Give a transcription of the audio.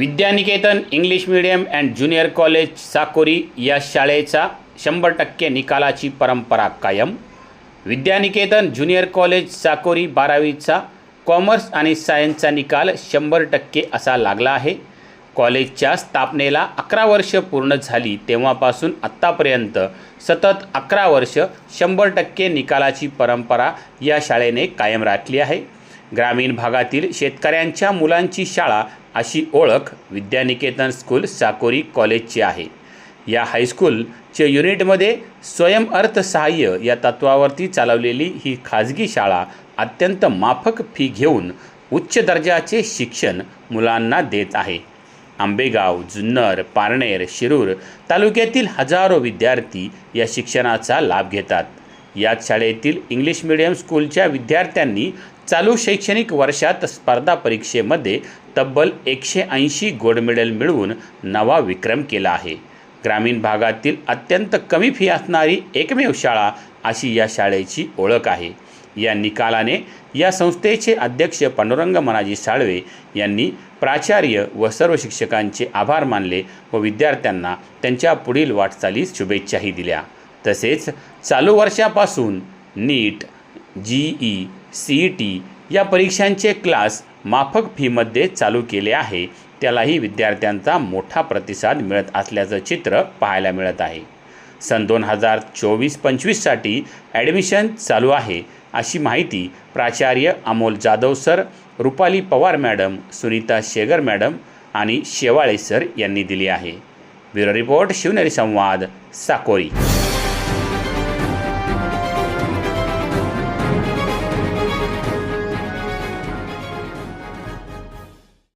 Vidyaniketan English medium and junior college Sakori या शाळेचा शंभर टक्के निकालाची परंपरा कायम. विद्यानिकेतन ज्युनियर कॉलेज साकोरी बारावीचा कॉमर्स आणि सायन्सचा निकाल शंभर टक्के असा लागला आहे. कॉलेजच्या स्थापनेला अकरा वर्ष पूर्ण झाली तेव्हापासून आत्तापर्यंत सतत अकरा वर्ष शंभर टक्के निकालाची परंपरा या शाळेने कायम राखली आहे. ग्रामीण भागातील शेतकऱ्यांच्या मुलांची शाळा अशी ओळख विद्यानिकेतन स्कूल साकोरी कॉलेजची आहे. या हायस्कूलच्या युनिटमध्ये स्वयंअर्थसहाय्य या तत्वावरती चालवलेली ही खाजगी शाळा अत्यंत माफक फी घेऊन उच्च दर्जाचे शिक्षण मुलांना देत आहे. आंबेगाव जुन्नर पारनेर शिरूर तालुक्यातील हजारो विद्यार्थी या शिक्षणाचा लाभ घेतात. याच शाळेतील इंग्लिश मिडियम स्कूलच्या विद्यार्थ्यांनी चालू शैक्षणिक वर्षात स्पर्धा परीक्षेमध्ये तब्बल एकशे ऐंशी गोल्ड मेडल मिळवून नवा विक्रम केला आहे. ग्रामीण भागातील अत्यंत कमी फी असणारी एकमेव शाळा अशी या शाळेची ओळख आहे. या निकालाने या संस्थेचे अध्यक्ष पांडुरंग मनाजी साळवे यांनी प्राचार्य व सर्व शिक्षकांचे आभार मानले व विद्यार्थ्यांना त्यांच्या पुढील वाटचालीस शुभेच्छाही दिल्या. तसेच चालू वर्षापासून NEET JEE C E T या परीक्षांचे क्लास माफक फीमध्ये चालू केले आहे. त्यालाही विद्यार्थ्यांचा मोठा प्रतिसाद मिळत असल्याचं चित्र पाहायला मिळत आहे. सन दोन हजार चोवीस पंचवीससाठी ॲडमिशन चालू आहे अशी माहिती प्राचार्य Amol Jadhav sir Rupali Pawar madam Sunita Shegar madam आणि शेवाळे सर यांनी दिली आहे. ब्युरो रिपोर्ट शिवनेरी संवाद साकोरी.